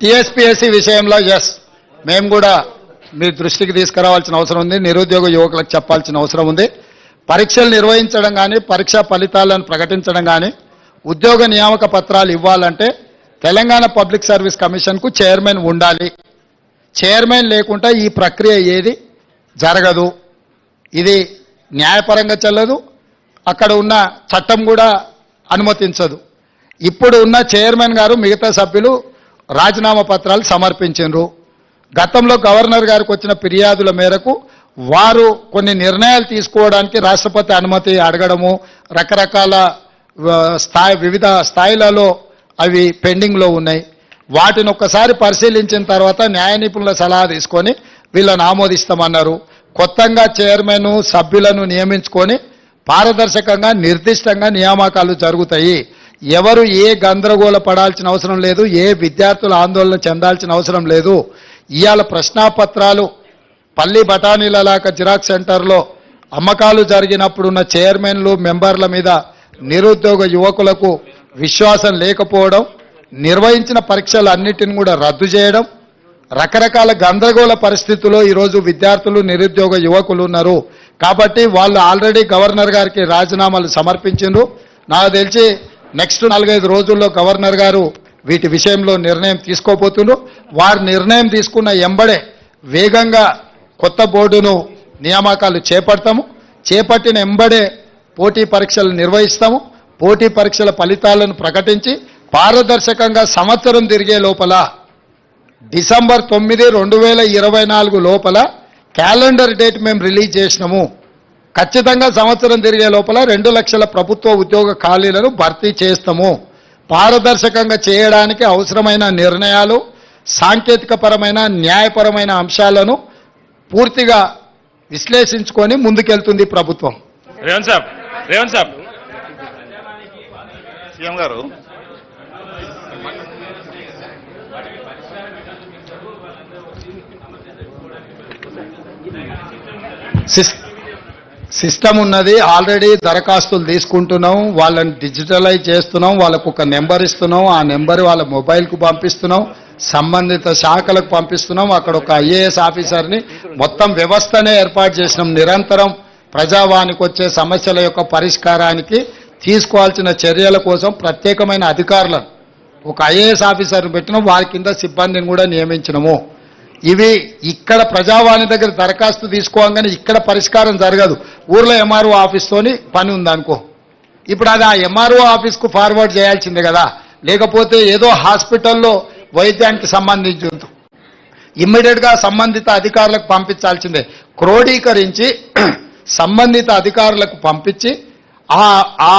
TSPSC విషయంలో yes మేము కూడా మీ దృష్టికి తీసుకురావాల్సిన అవసరం ఉంది. నిరుద్యోగ యువకులకు చెప్పాల్సిన అవసరం ఉంది. పరీక్షలు నిర్వహించడం కానీ పరీక్షా ఫలితాలను ప్రకటించడం కానీ ఉద్యోగ నియామక పత్రాలు ఇవ్వాలంటే తెలంగాణ పబ్లిక్ సర్వీస్ కమిషన్కు చైర్మన్ ఉండాలి. చైర్మన్ లేకుండా ఈ ప్రక్రియ ఏది జరగదు. ఇది న్యాయపరంగా చెల్లదు. అక్కడ ఉన్న చట్టం కూడా అనుమతించదు. ఇప్పుడు ఉన్న చైర్మన్ గారు మిగతా సభ్యులు రాజీనామా పత్రాలు సమర్పించారు గతంలో గవర్నర్ గారికి వచ్చిన ఫిర్యాదుల మేరకు వారు కొన్ని నిర్ణయాలు తీసుకోవడానికి రాష్ట్రపతి అనుమతి అడగడము రకరకాల స్థాయి వివిధ స్థాయిలలో అవి పెండింగ్లో ఉన్నాయి. వాటిని ఒక్కసారి పరిశీలించిన తర్వాత న్యాయ నిపుణుల సలహా తీసుకొని వీళ్ళని ఆమోదిస్తామన్నారు. కొత్తగా చైర్మన్ సభ్యులను నియమించుకొని పారదర్శకంగా నిర్దిష్టంగా నియామకాలు జరుగుతాయి. ఎవరు ఏ గందరగోళ పడాల్సిన అవసరం లేదు ఏ విద్యార్థులు ఆందోళన చెందాల్సిన అవసరం లేదు. ఇవాళ ప్రశ్నాపత్రాలు పల్లి బఠానీలలాక జిరాక్స్ సెంటర్లో అమ్మకాలు జరిగినప్పుడున్న చైర్మన్లు మెంబర్ల మీద నిరుద్యోగ యువకులకు విశ్వాసం లేకపోవడం నిర్వహించిన పరీక్షలు అన్నిటిని కూడా రద్దు చేయడం రకరకాల గందరగోళ పరిస్థితుల్లో ఈరోజు విద్యార్థులు నిరుద్యోగ యువకులు ఉన్నారు. కాబట్టి వాళ్ళు ఆల్రెడీ గవర్నర్ గారికి రాజీనామాలు సమర్పించారు నాకు తెలిసి నెక్స్ట్ నాలుగైదు రోజుల్లో గవర్నర్ గారు వీటి విషయంలో నిర్ణయం తీసుకోబోతుండ్రు. వారు నిర్ణయం తీసుకున్న ఎంబడే వేగంగా కొత్త బోర్డును నియామకాలు చేపడతాము. చేపట్టిన ఎంబడే పోటీ పరీక్షలు నిర్వహిస్తాము. పోటీ పరీక్షల ఫలితాలను ప్రకటించి పారదర్శకంగా సంవత్సరం తిరిగే లోపల డిసెంబర్ తొమ్మిది రెండు వేల ఇరవై నాలుగు లోపల క్యాలెండర్ డేట్ మేము రిలీజ్ చేసినాము. ఖచ్చితంగా సంవత్సరం తిరిగే లోపల రెండు లక్షల ప్రభుత్వ ఉద్యోగ ఖాళీలను భర్తీ చేస్తాము. పారదర్శకంగా చేయడానికి అవసరమైన నిర్ణయాలు సాంకేతికపరమైన న్యాయపరమైన అంశాలను పూర్తిగా విశ్లేషించుకొని ముందుకెళ్తుంది ప్రభుత్వం. రేవంత్ సాబ్ రేవంత్ సాబ్. సీఎం గారు. సిస్ సిస్టమ్ ఉన్నది. ఆల్రెడీ దరఖాస్తులు తీసుకుంటున్నాం. వాళ్ళని డిజిటలైజ్ చేస్తున్నాం. వాళ్ళకు ఒక నెంబర్ ఇస్తున్నాం. ఆ నెంబర్ వాళ్ళ మొబైల్కు పంపిస్తున్నాం. సంబంధిత శాఖలకు పంపిస్తున్నాం. అక్కడ ఒక ఐఏఎస్ ఆఫీసర్ని మొత్తం వ్యవస్థనే ఏర్పాటు చేసినాం. నిరంతరం ప్రజావానికి వచ్చే సమస్యల యొక్క పరిష్కారానికి తీసుకోవాల్సిన చర్యల కోసం ప్రత్యేకమైన అధికారులను ఒక ఐఏఎస్ ఆఫీసర్ని పెట్టినాం. వారి కింద సిబ్బందిని కూడా నియమించినము. ఇవి ఇక్కడ ప్రజావాణి దగ్గర దరఖాస్తు తీసుకోగానే ఇక్కడ పరిష్కారం జరగదు. ఊర్లో ఎంఆర్ఓ ఆఫీస్తోని పని ఉందనుకో. ఇప్పుడు అది ఆ ఎంఆర్ఓ ఆఫీస్కు ఫార్వర్డ్ చేయాల్సిందే కదా. లేకపోతే ఏదో హాస్పిటల్లో వైద్యానికి సంబంధించి ఇమ్మీడియట్గా సంబంధిత అధికారులకు పంపించాల్సిందే. క్రోడీకరించి సంబంధిత అధికారులకు పంపించి ఆ ఆ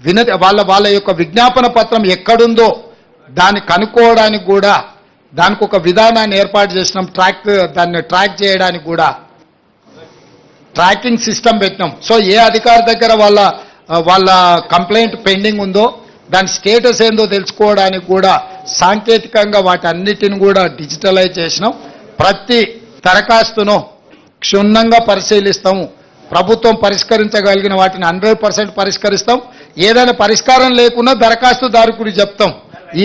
వినతి వాళ్ళ వాళ్ళ యొక్క విజ్ఞాపన పత్రం ఎక్కడుందో దాన్ని కనుక్కోవడానికి కూడా దానికి ఒక విధానాన్ని ఏర్పాటు చేసినాం. ట్రాక్ దాన్ని ట్రాక్ చేయడానికి కూడా ట్రాకింగ్ సిస్టమ్ పెట్టినాం. సో ఏ అధికారి దగ్గర వాళ్ళ వాళ్ళ కంప్లైంట్ పెండింగ్ ఉందో దాని స్టేటస్ ఏందో తెలుసుకోవడానికి కూడా సాంకేతికంగా వాటి అన్నిటిని కూడా డిజిటలైజ్ చేసినాం. ప్రతి దరఖాస్తును క్షుణ్ణంగా పరిశీలిస్తాము. ప్రభుత్వం పరిష్కరించగలిగిన వాటిని హండ్రెడ్ పర్సెంట్ పరిష్కరిస్తాం. ఏదైనా పరిష్కారం లేకున్నా దరఖాస్తుదారుకుడికి చెప్తాం. ఈ